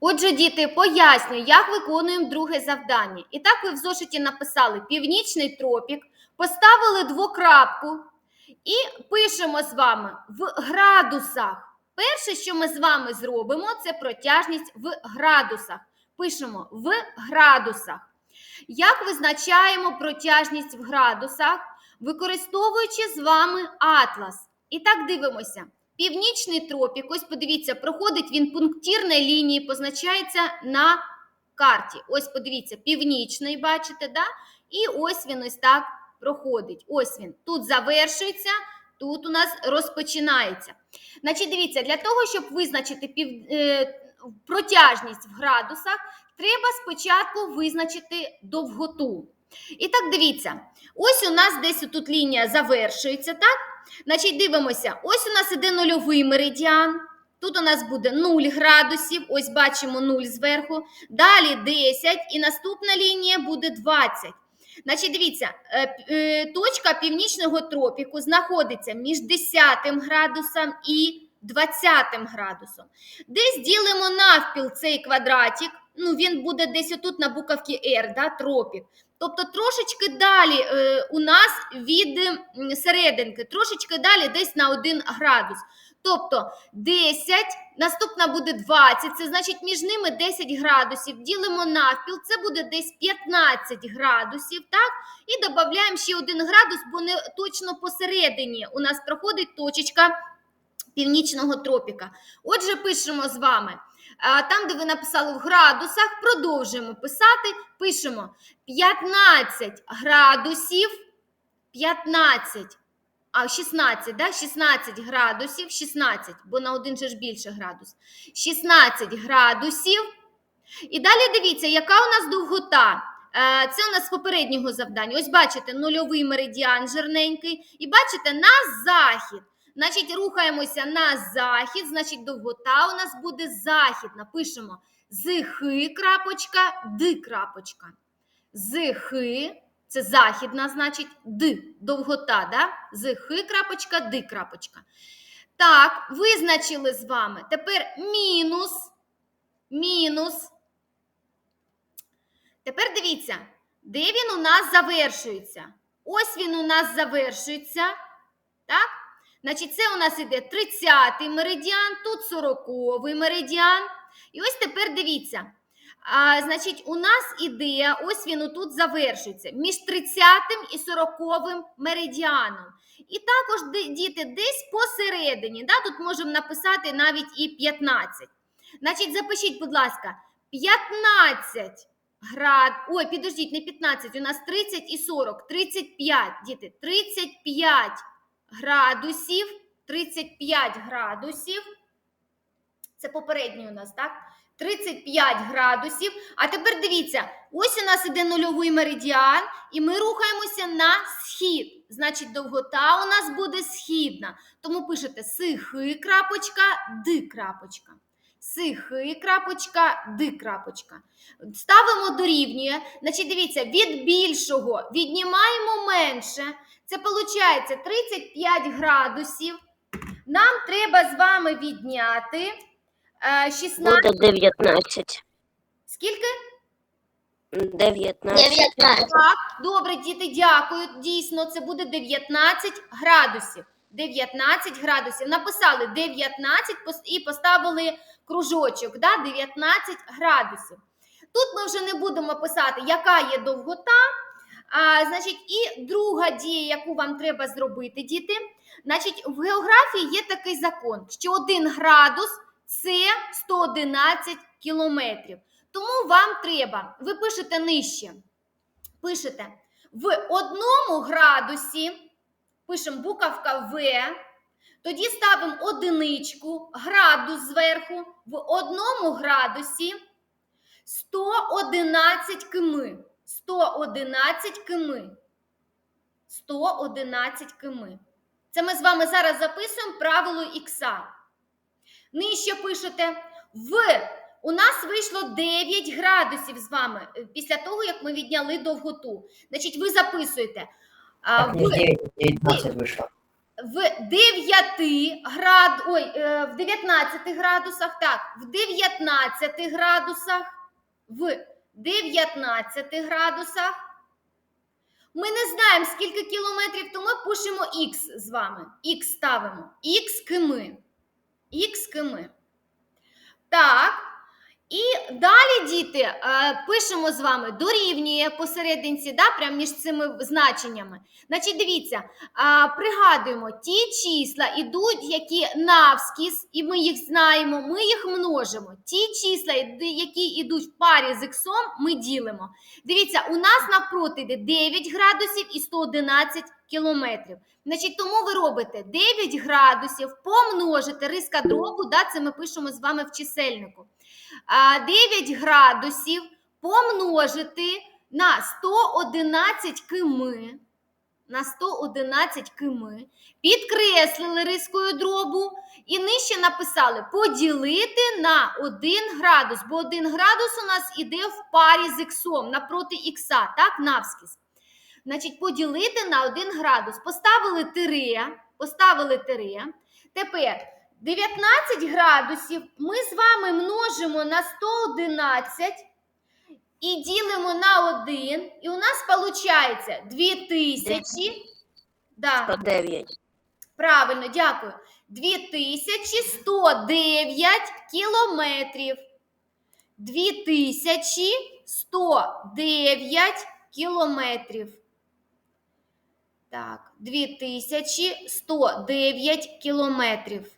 Отже, діти, пояснюю, як виконуємо друге завдання. І так ви в зошиті написали північний тропік, поставили двокрапку і пишемо з вами в градусах. Перше, що ми з вами зробимо, це протяжність в градусах. Пишемо в градусах. Як визначаємо протяжність в градусах, використовуючи з вами атлас? І так дивимося. Північний тропік, ось подивіться, проходить він пунктирної лінії, позначається на карті. Ось подивіться, північний, бачите, да? І ось він ось так проходить. Ось він. Тут завершується, тут у нас розпочинається. Значить, дивіться, для того, щоб визначити пів, е, протяжність в градусах, треба спочатку визначити довготу. І так, дивіться, ось у нас десь тут лінія завершується, так? Значить, дивимося, ось у нас іде нульовий меридіан. Тут у нас буде 0 градусів, ось бачимо 0 зверху. Далі 10, і наступна лінія буде 20. Значить, дивіться, е, е, точка північного тропіку знаходиться між 10 градусом і 20 градусом. Десь ділимо навпіл цей квадратик. Ну, він буде десь отут на буковці R, да, тропік. Тобто трошечки далі е, у нас від серединки, трошечки далі десь на 1 градус. Тобто 10, наступна буде 20, це значить між ними 10 градусів. Ділимо навпіл, це буде десь 15 градусів, так? І додаємо ще 1 градус, бо не точно посередині у нас проходить точечка північного тропіка. Отже, пишемо з вами. Там, де ви написали в градусах, продовжуємо писати. Пишемо 15 градусів, 15, а 16, да? 16 градусів, 16, бо на один же ж більше градус. 16 градусів. І далі дивіться, яка у нас довгота. Е, Це у нас з попереднього завдання. Ось бачите, нульовий меридіан жирненький. І бачите, на захід. Значить, рухаємося на захід, значить, довгота у нас буде західна. Пишемо з хи крапочка, ди крапочка. З хи, це західна, значить, д, довгота, да? з хи крапочка, ди крапочка. Так, визначили з вами. Тепер мінус, мінус. Тепер дивіться, де він у нас завершується. Ось він у нас завершується. Так? Значить, це у нас іде 30-й меридіан, тут 40-й меридіан. І ось тепер дивіться. А, значить, у нас іде, ось він отут завершується, між 30-м і 40-м меридіаном. І також, діти, десь посередині, да, тут можемо написати навіть і 15. Значить, запишіть, будь ласка, 15 град... Ой, підождіть, не 15, у нас 30 і 40, 35, діти, 35 градусів, 35 градусів. Це попередній у нас, так? 35 градусів. А тепер дивіться, ось у нас іде нульовий меридіан, і ми рухаємося на схід. Значить, довгота у нас буде східна. Тому пишете сихи крапочка, ди крапочка. Сихи крапочка, ди крапочка. Ставимо дорівнює. Значить, дивіться, від більшого віднімаємо менше. Це виходить 35 градусів. Нам треба з вами відняти е, 16. Буде 19. Скільки? 19. 19. Так, добре, діти, дякую. Дійсно, це буде 19 градусів. 19 градусів. Написали 19 і поставили кружочок. Да? 19 градусів. Тут ми вже не будемо писати, яка є довгота. А, значить, і друга дія, яку вам треба зробити, діти. Значить, в географії є такий закон, що 1 градус це 111 кілометрів. Тому вам треба, ви пишете нижче. Пишете в одному градусі, пишемо буковка В, тоді ставимо одиничку, градус зверху, в одному градусі 111 км. 111 км. 111 км. Це ми з вами зараз записуємо правило ікса. Нижче пишете в. У нас вийшло 9 градусів з вами е, після того, як ми відняли довготу. Значить, ви записуєте. а, Так, в- не 9, 19 вышло. В 9 град... Ой, е, в 19 градусах, так, в 19 градусах, в 19 градусах. Ми не знаємо, скільки кілометрів, то ми пишемо х з вами. Х ставимо. Х кими. Х кими. Так. І далі, діти, е, пишемо з вами дорівнює посерединці, да, прямо між цими значеннями. Значить, дивіться, пригадуємо, ті числа ідуть, які навскіз, і ми їх знаємо, ми їх множимо. Ті числа, які йдуть в парі з іксом, ми ділимо. Дивіться, у нас навпроти йде 9 градусів і 111 кілометрів. Значить, тому ви робите 9 градусів, помножите риска дробу, да, це ми пишемо з вами в чисельнику. 9 градусів помножити на 111 кими. На 111 кими. Підкреслили рискою дробу і нижче написали поділити на 1 градус, бо 1 градус у нас іде в парі з іксом напроти ікса, так, навскіз. Значить, поділити на 1 градус. Поставили тире, поставили тире. Тепер 19 градусів ми з вами множимо на 111 і ділимо на 1. І у нас виходить 2000. Да, 109. правильно, дякую. 2109 кілометрів. 2109 кілометрів. Так, 2109 кілометрів.